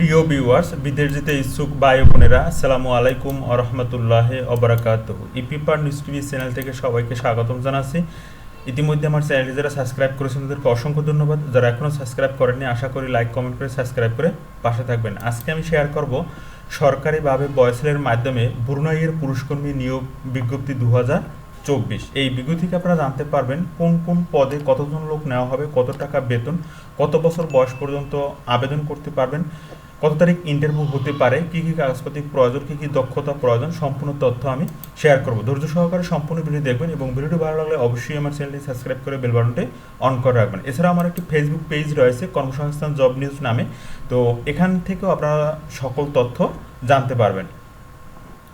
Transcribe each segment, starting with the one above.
প্রিয় ভিউয়ার্স বিদেশ যেতে ইচ্ছুক ভাই বোনেরা, আসসালামু আলাইকুম আ রহমতুল্লাহ অবরাকাত ইপিপার নিউজ টিভি চ্যানেল থেকে সবাইকে স্বাগতম জানাচ্ছি। ইতিমধ্যে আমার চ্যানেলটি যারা সাবস্ক্রাইব করেছেন, তাদেরকে অসংখ্য ধন্যবাদ। যারা এখনও সাবস্ক্রাইব করেননি, আশা করি লাইক কমেন্ট করে সাবস্ক্রাইব করে পাশে থাকবেন। আজকে আমি শেয়ার করব সরকারিভাবে বয়সেলের মাধ্যমে ব্রুনাইয়ের পুরুষকর্মী নিয়োগ বিজ্ঞপ্তি দু চব্বিশ। এই বিজ্ঞপ্তি থেকে আপনারা জানতে পারবেন কোন কোন পদে কতজন লোক নেওয়া হবে, কত টাকা বেতন, কত বছর বয়স পর্যন্ত আবেদন করতে পারবেন। কত তারিখ ইন্টারভিউ হতে পারে, কী কী কাগজপাতি প্রয়োজন, কী কী দক্ষতা প্রয়োজন, সম্পূর্ণ তথ্য আমি শেয়ার করব। ধৈর্য সহকারে সম্পূর্ণ ভিডিও দেখবেন এবং ভিডিওটি ভালো লাগলে অবশ্যই আমার চ্যানেলটি সাবস্ক্রাইব করে বেল বাটনটি অন করে রাখবেন। এছাড়াও আমার একটি ফেসবুক পেজ রয়েছে, কর্মসংস্থান জব নিউজ নামে। তো এখান থেকেও আপনারা সকল তথ্য জানতে পারবেন।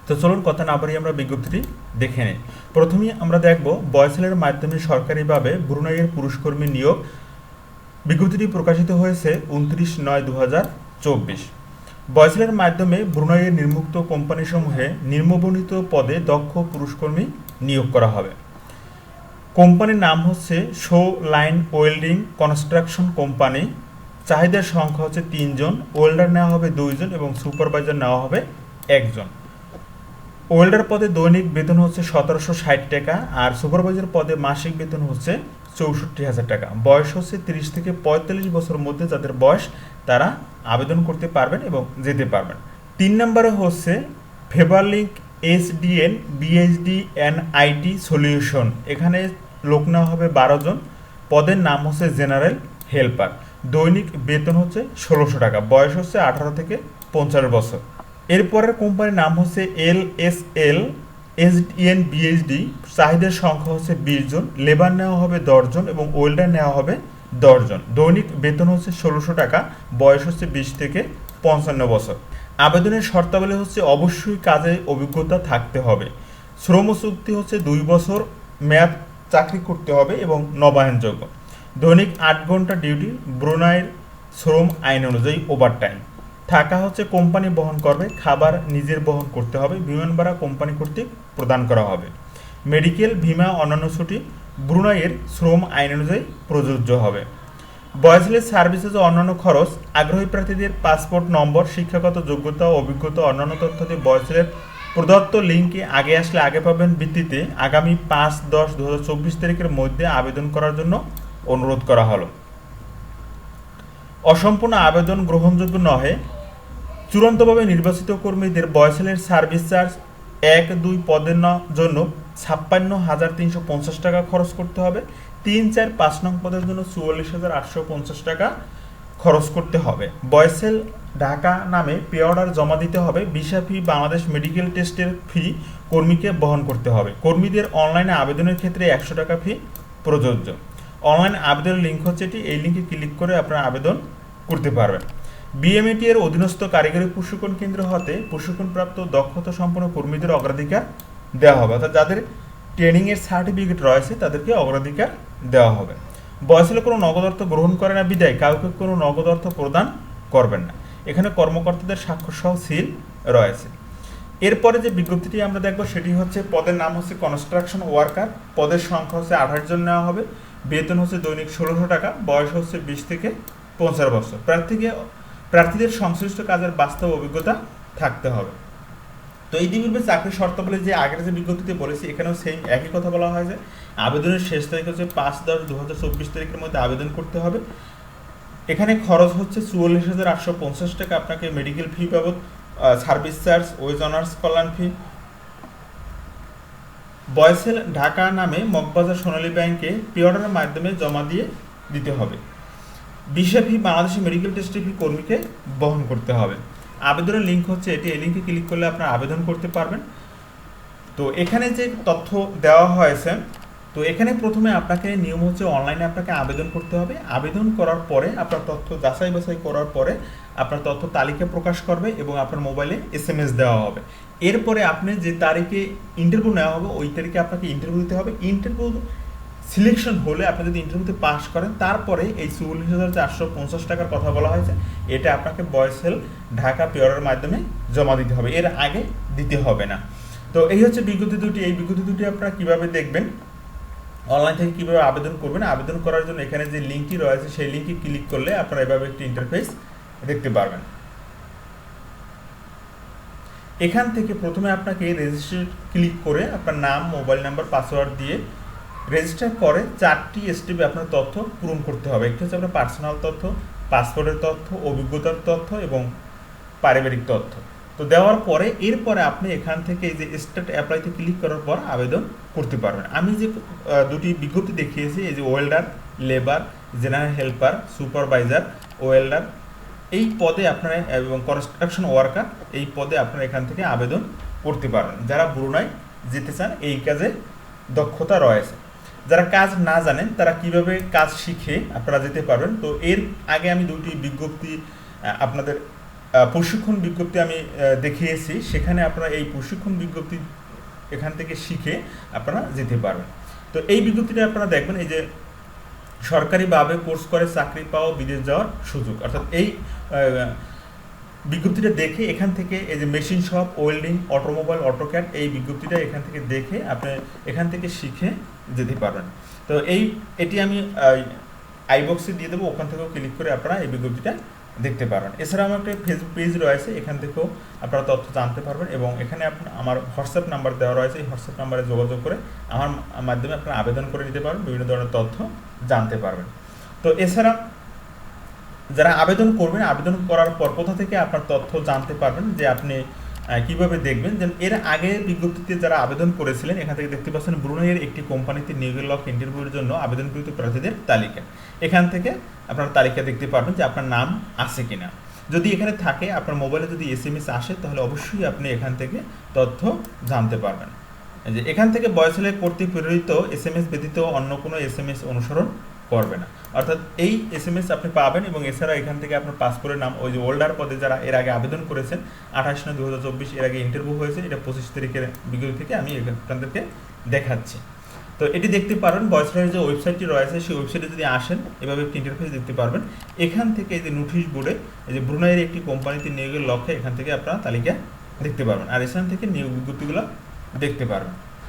তো চলুন কথা না বাড়িয়ে আমরা বিজ্ঞপ্তিটি দেখে নিই। প্রথমেই আমরা দেখব বয়সেলের মাধ্যমে সরকারিভাবে ব্রুনাইয়ের পুরুষকর্মী নিয়োগ। বিজ্ঞপ্তিটি প্রকাশিত হয়েছে উনত্রিশ নয় দু হাজার চব্বিশ। বয়সেলের মাধ্যমে ব্রুনাইয়ের নির্মুক্ত কোম্পানিসমূহে নিম্নবর্ণিত পদে দক্ষ পুরুষকর্মী নিয়োগ করা হবে। কোম্পানির নাম হচ্ছে show line welding construction company. চাহিদার সংখ্যা হচ্ছে তিনজন ওয়েল্ডার নেওয়া হবে দুইজন এবং সুপারভাইজার নেওয়া হবে একজন ওয়েল্ডার পদে দৈনিক বেতন হচ্ছে সতেরোশো ষাট টাকা আর সুপারভাইজার পদে মাসিক বেতন হচ্ছে চৌষট্টি হাজার টাকা। বয়স হচ্ছে তিরিশ থেকে পঁয়তাল্লিশ বছর মধ্যে যাদের বয়স তারা আবেদন করতে পারবেন এবং যেতে পারবেন। তিন নম্বরে হচ্ছে Favourlink SDN BHD and IT solution এখানে লোক নেওয়া হবে বারো জন। পদের নাম হচ্ছে জেনারেল হেল্পার দৈনিক বেতন হচ্ছে ষোলোশো টাকা। বয়স হচ্ছে আঠারো থেকে পঞ্চাশ বছর। এরপরের কোম্পানির নাম হচ্ছে L S L S SDN BHD চাহিদার সংখ্যা হচ্ছে বিশ জন। লেবার নেওয়া হবে দশজন এবং ওয়েল্ডার নেওয়া হবে দশজন দৈনিক বেতন হচ্ছে ষোলোশো টাকা, বয়স হচ্ছে বিশ থেকে পঞ্চান্ন বছর। আবেদনের শর্তাবলী হচ্ছে অবশ্যই কাজে অভিজ্ঞতা থাকতে হবে। শ্রম চুক্তি হচ্ছে দুই বছর মেয়াদ চাকরি করতে হবে এবং নবায়নযোগ্য। দৈনিক আট ঘণ্টা ডিউটি ব্রুনাইয়ের শ্রম আইন অনুযায়ী ওভারটাইম। থাকা হচ্ছে কোম্পানি বহন করবে, খাবার নিজের বহন করতে হবে বিমান ভাড়া কোম্পানি কর্তৃক প্রদান করা হবে। মেডিকেল, বিমা, অন্যান্য ছুটি ব্রুনাইয়ের শ্রম আইন অনুযায়ী প্রযোজ্য হবে। বয়সলের সার্ভিসেস ও অন্যান্য খরচ, আগ্রহী প্রার্থীদের পাসপোর্ট নম্বর, শিক্ষাগত যোগ্যতা অভিজ্ঞতা, অন্যান্য তথ্য তথ্যাদি বয়সলের প্রদত্ত লিঙ্কে আগে আসলে আগে পাবেন ভিত্তিতে আগামী পাঁচ দশ দু তারিখের মধ্যে আবেদন করার জন্য অনুরোধ করা হলো। অসম্পূর্ণ আবেদন গ্রহণযোগ্য নহে। চূড়ান্তভাবে নির্বাচিত কর্মীদের বয়সেলের সার্ভিস চার্জ এক দুই পদের জন্য ছাপ্পান্ন হাজার তিনশো পঞ্চাশ টাকা খরচ করতে হবে। তিন চার পাঁচ নং পদের জন্য চুয়াল্লিশ হাজার আটশো পঞ্চাশ টাকা খরচ করতে হবে। বয়সেল ঢাকা নামে পে অর্ডার জমা দিতে হবে। ভিসা ফি, বাংলাদেশ মেডিকেল টেস্টের ফি কর্মীকে বহন করতে হবে। কর্মীদের অনলাইনে আবেদনের ক্ষেত্রে একশো টাকা ফি প্রযোজ্য। অনলাইন আবেদনের লিঙ্ক হচ্ছে এটি। এই লিঙ্কে ক্লিক করে আপনারা আবেদন করতে পারবেন। বিএমএটি এর অধীনস্থ কারিগরি প্রশিক্ষণ কেন্দ্র হতে প্রশিক্ষণপ্রাপ্ত দক্ষতা সম্পন্ন কর্মীদের অগ্রাধিকার দেওয়া হবে। অর্থাৎ যাদের ট্রেনিংয়ের সার্টিফিকেট রয়েছে, তাদেরকে অগ্রাধিকার দেওয়া হবে। বয়সেলে কোনো নগদ অর্থ গ্রহণ করে না, বিদায়। কাউকে কোনো নগদ অর্থ প্রদান করবেন না। এখানে কর্মকর্তাদের স্বাক্ষর সহ সিল রয়েছে। এরপরে যে বিজ্ঞপ্তিটি আমরা দেখব, সেটি হচ্ছে পদের নাম হচ্ছে কনস্ট্রাকশন ওয়ার্কার পদের সংখ্যা হচ্ছে আঠাশ জন নেওয়া হবে। বেতন হচ্ছে দৈনিক ষোলোশো টাকা। বয়স হচ্ছে বিশ থেকে পঞ্চাশ বছর। প্রার্থীকে প্রার্থীদের সংশ্লিষ্ট কাজের বাস্তব অভিজ্ঞতা থাকতে হবে। তো ইতিপূর্বে চাকরির শর্তাবলী যে আগের যে বিজ্ঞপ্তিতে বলেছি, এখানেও সেম একই কথা বলা হয় যে আবেদনের শেষ তারিখ হচ্ছে পাঁচ দশ দু হাজার চব্বিশ তারিখের মধ্যে আবেদন করতে হবে। এখানে খরচ হচ্ছে চুয়াল্লিশ হাজার আটশো পঞ্চাশ টাকা। আপনাকে মেডিকেল ফি বাবদ সার্ভিস চার্জ ওয়েজ অনার্স কল্যাণ ফি বয়সেল ঢাকা নামে মগবাজার সোনালী ব্যাংকে পে অর্ডারের মাধ্যমে জমা দিয়ে দিতে হবে। বিশা ফি বাংলাদেশি মেডিকেল টেস্টের ফি কর্মীকে বহন করতে হবে। আবেদনের লিঙ্ক হচ্ছে, এটি এই লিঙ্কে ক্লিক করলে আপনারা আবেদন করতে পারবেন। তো এখানে যে তথ্য দেওয়া হয়েছে, তো এখানে প্রথমে আপনাকে নিয়ম হচ্ছে অনলাইনে আপনাকে আবেদন করতে হবে। আবেদন করার পরে আপনার তথ্য যাচাই বাছাই করার পরে আপনার তথ্য তালিকা প্রকাশ করবে এবং আপনার মোবাইলে এস এম এস দেওয়া হবে। এরপরে আপনি যে তারিখে ইন্টারভিউ নেওয়া হবে, ওই তারিখে আপনাকে ইন্টারভিউ দিতে হবে। ইন্টারভিউ সিলেকশন হলে আপনি যদি ইন্টারভিউতে পাস করেন, তারপরে এই চুয়াল্লিশ হাজার চারশো পঞ্চাশ টাকার কথা বলা হয়েছে, এটা আপনাকে বয়স হেল ঢাকা পেয়ারের মাধ্যমে জমা দিতে হবে। এর আগে দিতে হবে না। তো এই হচ্ছে বিজ্ঞপ্তি দুটি। এই বিজ্ঞপ্তি দুটি আপনারা কীভাবে দেখবেন? অনলাইন থেকে কীভাবে আবেদন করবেন? আবেদন করার জন্য এখানে যে লিঙ্কটি রয়েছে, সেই লিঙ্কে ক্লিক করলে আপনারা এভাবে একটি ইন্টারফেস দেখতে পারবেন। এখান থেকে প্রথমে আপনাকে রেজিস্টার ক্লিক করে আপনার নাম মোবাইল নাম্বার পাসওয়ার্ড দিয়ে রেজিস্টার করে চারটি স্টেপে আপনার তথ্য পূরণ করতে হবে। একটি হচ্ছে আপনার পার্সোনাল তথ্য পাসপোর্টের তথ্য, অভিজ্ঞতার তথ্য এবং পারিবারিক তথ্য। তো দেওয়ার পরে এরপরে আপনি এখান থেকে এই যে স্টার্ট অ্যাপ্লাইতে ক্লিক করার পর আবেদন করতে পারবেন। আমি যে দুটি বিজ্ঞপ্তি দেখিয়েছি, এই যে welder labour general helper supervisor welder এই পদে আপনারা এবং কনস্ট্রাকশন ওয়ার্কার এই পদে আপনারা এখান থেকে আবেদন করতে পারবেন। যারা ব্রুনাই যেতে চান, এই কাজে দক্ষতা রয়েছে। যারা কাজ না জানেন, তারা কীভাবে কাজ শিখে আপনারা যেতে পারবেন? তো এর আগে আমি দুটি বিজ্ঞপ্তি আপনাদের প্রশিক্ষণ বিজ্ঞপ্তি আমি দেখিয়েছি। সেখানে আপনারা এই প্রশিক্ষণ বিজ্ঞপ্তি এখান থেকে শিখে আপনারা যেতে পারবেন। তো এই বিজ্ঞপ্তিটা আপনারা দেখবেন, এই যে সরকারিভাবে কোর্স করে চাকরি পাওয়া বিদেশ যাওয়ার সুযোগ। অর্থাৎ এই বিজ্ঞপ্তিটা দেখে এখান থেকে এই যে machine shop, welding, automobile AutoCAD এই বিজ্ঞপ্তিটা এখান থেকে দেখে আপনি এখান থেকে শিখে যেতে পারবেন। তো এই, এটি আমি আইবক্সে দিয়ে দেবো, ওখান থেকেও ক্লিক করে আপনারা এই বিজ্ঞপ্তিটা দেখতে পারবেন। এছাড়া আমার একটা ফেসবুক পেজ রয়েছে, এখান থেকেও আপনারা তথ্য জানতে পারবেন এবং এখানে আমার হোয়াটসঅ্যাপ নাম্বার দেওয়া রয়েছে, এই হোয়াটসঅ্যাপ নাম্বারে যোগাযোগ করে আমার মাধ্যমে আপনারা আবেদন করে নিতে পারবেন, বিভিন্ন ধরনের তথ্য জানতে পারবেন। তো এছাড়া যারা আবেদন করবেন, আবেদন করার পর কোথা থেকে আপনার তথ্য জানতে পারবেন যে আপনি কীভাবে দেখবেন? যে এর আগে বিজ্ঞপ্তিতে যারা আবেদন করেছিলেন, এখান থেকে দেখতে পাচ্ছেন ব্রুনাইয়ের একটি কোম্পানিতে নিয়োগের লক ইন্টারভিউর জন্য আবেদনকৃত প্রার্থীদের তালিকা। এখান থেকে আপনার তালিকা দেখতে পারবেন যে আপনার নাম আছে কিনা। যদি এখানে থাকে, আপনার মোবাইলে যদি এস এম এস আসে, তাহলে অবশ্যই আপনি এখান থেকে তথ্য জানতে পারবেন। যে এখান থেকে বয়সলে কর্তৃক প্রেরিত এস এম এস ব্যতীত অন্য কোনো এস এম এস অনুসরণ করবে না। অর্থাৎ এই এস এম এস আপনি পাবেন এবং এছাড়া এখান থেকে আপনার পাসপোর্টের নাম, ওই যে ওল্ডার পদে যারা এর আগে আবেদন করেছেন, আঠাশ নয় দু হাজার চব্বিশ এর আগে ইন্টারভিউ হয়েছে, এটা পঁচিশ তারিখের বিজ্ঞপ্তি থেকে আমি আপনাদেরকে দেখাচ্ছি। তো এটি দেখতে পারবেন বয়সের যে ওয়েবসাইটটি রয়েছে, সেই ওয়েবসাইটে যদি আসেন, এভাবে একটি ইন্টারফেস দেখতে পারবেন। এখান থেকে এই যে নোটিশ বোর্ডে এই যে ব্রুনাইয়ের একটি কোম্পানিতে নিয়োগের লক্ষ্যে এখান থেকে আপনারা তালিকা দেখতে পারবেন। আর এখান থেকে নিয়োগ বিজ্ঞপ্তিগুলো দেখতে পারবেন।